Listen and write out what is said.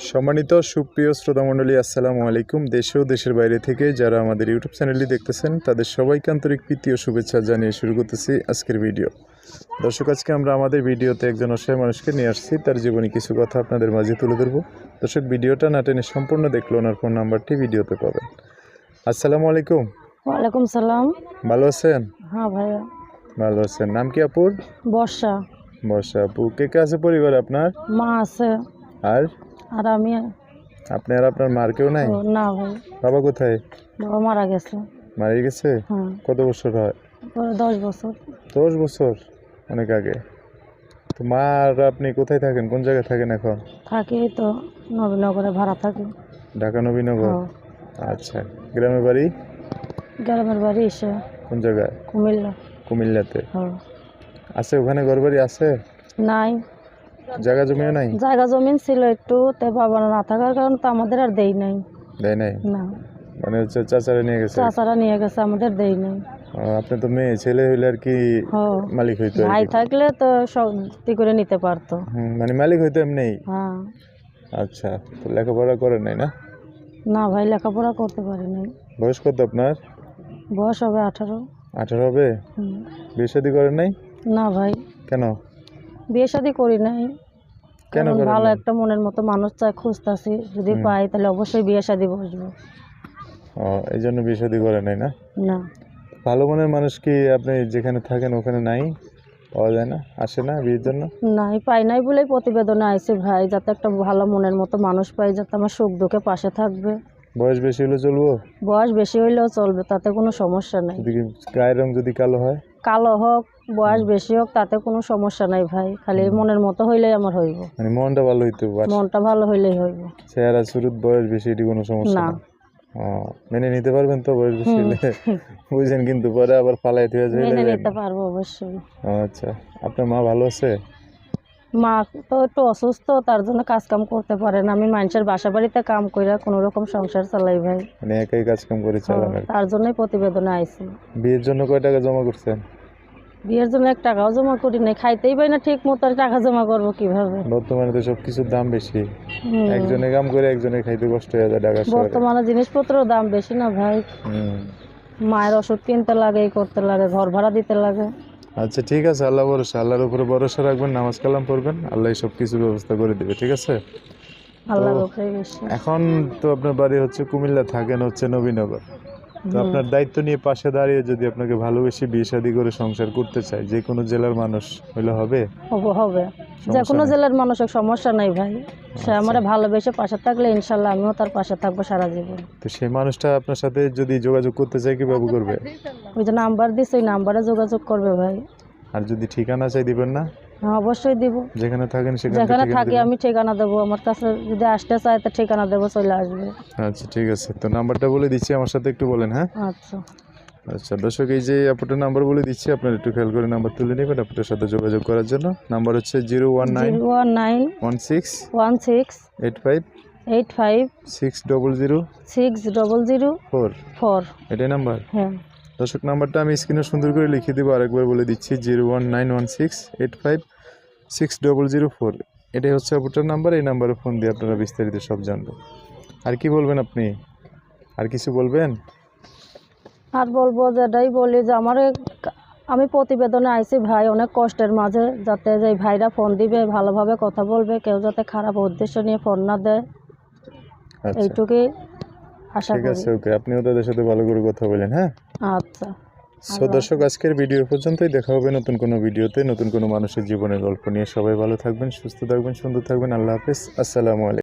সম্মানিত সুপ্রিয় শ্রোতামণ্ডলী আসসালামু আলাইকুম। দেশে ও দেশের বাইরে থেকে যারা আমাদের ইউটিউব চ্যানেলটি দেখতেছেন তাদের সবাইকে আন্তরিক প্রীতি ও শুভেচ্ছা জানিয়ে শুরু করতেছি আজকের ভিডিও। দর্শক আজকে আমরা আমাদের ভিডিওতে একজন অসহায় মানুষকে নিয়ে আসছি। তার জীবনে কিছু কথা আপনাদের মাঝে তুলে ধরবো। দর্শক ভিডিওটা না টেনে সম্পূর্ণ দেখলে ওনার ফোন নাম্বারটি ভিডিওতে পাবেন। আসসালামু আলাইকুম। ওয়ালাইকুম সালাম। ভালো আছেন? হ্যাঁ ভাইয়া। ভালো আছেন। নাম কি আপুর? বর্ষা। বর্ষা আপু। কে কে আছে পরিবার আপনার? মা আছে। আর? আর আমি আপনি আর আপনার মার কেউ নাই? না ভাই। বাবা কোথায়? বাবা মারা গেছে। মারা গেছে? হ্যাঁ। কত বছর হয়? পরে দশ বছর। দশ বছর? অনেক আগে। তো মা আর আপনি কোথায় থাকেন? কোন জায়গায় থাকেন এখন? থাকি তো নবীনগরে ভাড়া থাকি। ঢাকা নবীনগর? হ্যাঁ। আচ্ছা। গ্রামের বাড়ি? গ্রামের বাড়ি এসে কোন জায়গায়? কুমিল্লা। কুমিল্লাতে। হ্যাঁ। আছে ওখানে ঘর বাড়ি আছে? নাই। জায়গা জমিও নাই? জায়গা জমিন ছিল একটু তো বাবা না থাকার কারণে তো আমাদের আর দেই নাই। দেয় নাই? না। মানে হচ্ছে চাচারা নিয়ে গেছে? চাচারা নিয়ে গেছে আমাদের দেই নাই। আপনি তো মেয়ে ছেলে হইলে আর কি মালিক হইতো ভাই থাকলে তো শক্তি করে নিতে পারতো। মানে মালিক হইতো এমনি? হ্যাঁ। আচ্ছা তো লেখাপড়া করেন নাই না? না ভাই লেখাপড়া করতে পারি নাই। বয়স কত আপনার? বয়স হবে আঠারো। আঠারো হবে। বিয়ে শাদী করেন নাই? না ভাই। কেন? বিয়ে শাদি করি নাই। কেন কারণ ভালো একটা মনের মতো মানুষ চাই খুঁজতাছি। যদি পাই তাহলে অবশ্যই বিয়ে শাদি বসবো। ও এই জন্য বিয়ে শাদী করে নাই না? না। ভালো মনের মানুষ কি আপনি যেখানে থাকেন ওখানে নাই? পাওয়া যায় না? আসে না বিয়ের জন্য? নাই পাই নাই বলেই প্রতিবেদনে আইছি ভাই যাতে একটা ভালো মনের মতো মানুষ পাই যাতে আমার সুখ দুঃখে পাশে থাকবে। বয়স বেশি হলে চলবো? বয়স বেশি হইলেও চলবে তাতে কোনো সমস্যা নাই। যদি গায়ের রং যদি কালো হয়? কালো হোক বয়স বেশি হোক তাতে কোনো সমস্যা নাই ভাই। খালি মনের মতো হইলেই আমার হইব। মানে মনটা ভালো হইতে মনটা ভালো হইলেই হইব। চেহারা সুরুত বয়স বেশি এটি কোনো সমস্যা না। মেনে নিতে পারবেন তো বয়স বেশি হইলে? হলে বুঝছেন কিন্তু পরে আবার পালাই দিয়ে যাবে মেনে নিতে পারব অবশ্যই। আচ্ছা আপনার মা ভালো আছে? মা তো একটু অসুস্থ তার জন্য কাজ কাম করতে পারে না। আমি মানুষের বাসা বাড়িতে কাম করে কোনো রকম সংসার চালাই ভাই। মানে একাই কাজ কাম করে চালান আর কি। তার জন্যই প্রতিবেদনে আইছি। বিয়ের জন্য কয় টাকা জমা করছেন? বিয়ের জন্য এক টাকাও জমা করি নাই। খাইতেই পাই না ঠিক মতো আর টাকা জমা করব কীভাবে? বর্তমানে তো সব কিছুর দাম বেশি। হুম। একজনে কাম করে একজনে খাইতে কষ্ট হয়ে যায় ঢাকা শহরে। বর্তমানে জিনিসপত্রের দাম বেশি না ভাই। হুম। মায়ের ওষুধ কিনতে লাগে এই করতে লাগে ঘর ভাড়া দিতে লাগে। আচ্ছা ঠিক আছে আল্লাহ ভরসা। আল্লাহর উপরে ভরসা রাখবেন নামাজ কালাম পড়বেন আল্লাহ সব কিছু ব্যবস্থা করে দেবে ঠিক আছে? এখন তো আপনার বাড়ি হচ্ছে কুমিল্লা থাকেন হচ্ছে নবীনগর। তো আপনার দায়িত্ব নিয়ে পাশে দাঁড়িয়ে যদি আপনাকে ভালোবেসে বিয়ে শাদী করে সংসার করতে চায় যে কোনো জেলার মানুষ হইলে হবে? হব- হবে। যে কোনো। জেলার মানুষের সমস্যা নাই ভাই। সে আচ্ছা। আমার ভালোবেসে পাশে থাকলে ইনশাল্লাহ আমিও তার পাশে থাকব সারা জীবন। তো সেই মানুষটা আপনার সাথে যদি যোগাযোগ করতে চায় কীভাবে করবে? ওই যে নাম্বার দিছে ওই নাম্বারে যোগাযোগ করবে ভাই। আর যদি ঠিকানা চাই দিবেন না? হ্যাঁ অবশ্যই দিব। যেখানে থাকেন সেখানে যেখানে থাকি আমি ঠিকানা দেবো আমার কাছে যদি আসতে চায় তা ঠিকানা দেবো চলে আসবে। আচ্ছা ঠিক আছে। তো নাম্বারটা বলে দিচ্ছি আমার সাথে একটু বলেন হ্যাঁ? আচ্ছা। আচ্ছা দর্শক এই যে আপুটার নাম্বার বলে দিচ্ছি আপনারা একটু খেয়াল করে নাম্বার তুলে নেবেন আপনার সাথে যোগাযোগ করার জন্য। নাম্বার হচ্ছে zero one nine one nine one six one six eight five eight five six double zero six double zero four. Four. এটাই নাম্বার? হ্যাঁ। দর্শক নাম্বারটা আমি স্ক্রিনে সুন্দর করে লিখে দেবো আরেকবার বলে দিচ্ছি zero one nine one six eight five six double zero four. এটাই হচ্ছে আপুটার নাম্বার এই নাম্বারে ফোন দিয়ে আপনারা বিস্তারিত সব জানবেন। আর কি বলবেন আপনি? আর কিছু বলবেন? আর বলব যেটাই বলি যে আমার আমি প্রতিবেদনে আইছি ভাই অনেক কষ্টের মাঝে যাতে যে ভাইরা ফোন দিবে ভালোভাবে কথা বলবে কেউ যাতে খারাপ উদ্দেশ্য নিয়ে ফোন না দেয়। আচ্ছা। এইটুকুই। আশা ঠিক আছে ওকে আপনিও তাদের সাথে ভালো করে কথা বলেন হ্যাঁ? আচ্ছা। সো দর্শক আজকের ভিডিও পর্যন্তই। দেখা হবে নতুন কোনো ভিডিওতে নতুন কোনো মানুষের জীবনের গল্প নিয়ে। সবাই ভালো থাকবেন সুস্থ থাকবেন সুন্দর থাকবেন। আল্লাহ হাফেজ। আসসালামু আলাইকুম।